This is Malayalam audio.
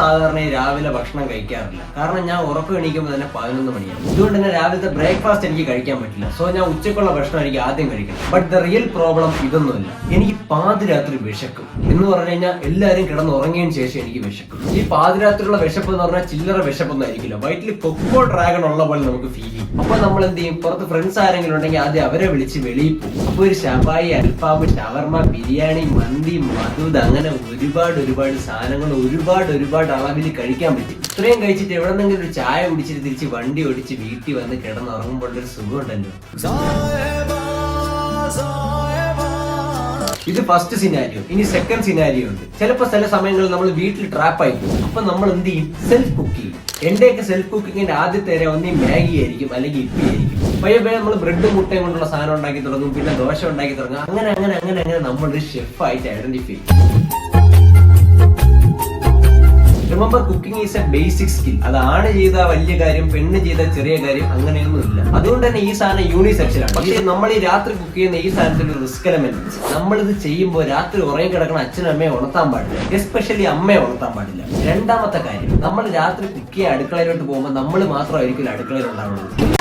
സാധാരണ രാവിലെ ഭക്ഷണം കഴിക്കാറില്ല. കാരണം ഞാൻ ഉറക്കം എണീക്കുമ്പോൾ തന്നെ പതിനൊന്ന് മണിയാണ്. ഇതുകൊണ്ട് തന്നെ രാവിലത്തെ ബ്രേക്ക്ഫാസ്റ്റ് എനിക്ക് കഴിക്കാൻ പറ്റില്ല. സോ ഞാൻ ഉച്ചക്കുള്ള ഭക്ഷണം എനിക്ക് ആദ്യം കഴിക്കണം. ബട്ട് ദ റിയൽ പ്രോബ്ലം ഇതൊന്നുമില്ല. എനിക്ക് പാതിരാത്രി വിശക്കും. എന്ന് പറഞ്ഞു കഴിഞ്ഞാൽ എല്ലാവരും കിടന്ന് ഉറങ്ങിയതിന് ശേഷം എനിക്ക് വിശക്കും. ഈ പാതിരാത്രിയുള്ള വിശപ്പ് എന്ന് പറഞ്ഞാൽ ചില്ലറ വിശപ്പൊന്നും ആയിരിക്കില്ല. വയറ്റിൽ കൊക്കോ ഡ്രാഗൺ ഉള്ള പോലെ നമുക്ക് ഫീൽ ചെയ്യും. അപ്പൊ നമ്മൾ എന്ത് ചെയ്യും? പുറത്ത് ഫ്രണ്ട്സ് ആരെങ്കിലും ഉണ്ടെങ്കിൽ ആദ്യം അവരെ വിളിച്ച് വെളിയിൽ പോകും അപ്പൊ ഒരു ഷബായി അൽഫാബ് ഷവർമ ബിരിയാണി മന്തി മധുദ് അങ്ങനെ ഒരുപാട് ഒരുപാട് സാധനങ്ങൾ ഒരുപാട് ഒരുപാട് അളവിൽ കഴിക്കാൻ പറ്റും. ഇത്രയും കഴിച്ചിട്ട് എവിടെന്നെങ്കിലും ഒരു ചായ കുടിച്ചിട്ട് തിരിച്ച് വണ്ടി ഓടിച്ച് വീട്ടിൽ വന്ന് കിടന്നുറങ്ങുമ്പോൾ ഒരു സുഖമുണ്ടല്ലോ. ഇത് ഫസ്റ്റ് സിനാരിയോ ഇനി സെക്കൻഡ് സിനാരിയോ ഉണ്ട്. ചിലപ്പോൾ ചില സമയങ്ങളിൽ നമ്മൾ വീട്ടിൽ ട്രാപ്പ് ആയിരിക്കും അപ്പൊ നമ്മൾ എന്ത് ചെയ്യും? സെൽഫ് കുക്ക് ചെയ്യും. എന്റെയൊക്കെ സെൽഫ് കുക്കിങ്ങിന്റെ ആദ്യത്തെ ഇര ഒന്നീ മാഗി ആയിരിക്കും അല്ലെങ്കിൽ ഇപ്പി ആയിരിക്കും. പയ്യെ പയ്യെ നമ്മൾ ബ്രെഡ് മുട്ടയും കൊണ്ടുള്ള സാധനം ഉണ്ടാക്കി തുടങ്ങും പിന്നെ ദോശ ഉണ്ടാക്കി തുടങ്ങും. അങ്ങനെ അങ്ങനെ അങ്ങനെ അങ്ങനെ നമ്മളൊരു ഷെഫായിട്ട് ഐഡന്റിഫൈ ചെയ്യും. Remember cooking is a basic skill അത് ആണ് ചെയ്ത വലിയ കാര്യം പെണ്ണ് ചെയ്ത ചെറിയ കാര്യം അങ്ങനെയൊന്നും ഇല്ല. അതുകൊണ്ട് തന്നെ ഈ സാധനം യൂണിസെക്ഷനാണ് പക്ഷേ നമ്മൾ ഈ രാത്രി കുക്ക് ചെയ്യുന്ന ഈ സാധനത്തിൽ ഒരു റിസ്ക് എലമെന്റ് നമ്മൾ ഇത് ചെയ്യുമ്പോൾ രാത്രി ഉറങ്ങി കിടക്കുന്ന അച്ഛനും അമ്മയെ ഉണർത്താൻ പാടില്ല. എസ്പെഷ്യലി അമ്മയെ ഉണർത്താൻ പാടില്ല. രണ്ടാമത്തെ കാര്യം നമ്മൾ രാത്രി കുക്ക് ചെയ്യാൻ അടുക്കളയിലോട്ട് പോകുമ്പോൾ നമ്മൾ മാത്രമായിരിക്കും അടുക്കളയിൽ ഉണ്ടാവുന്നത്.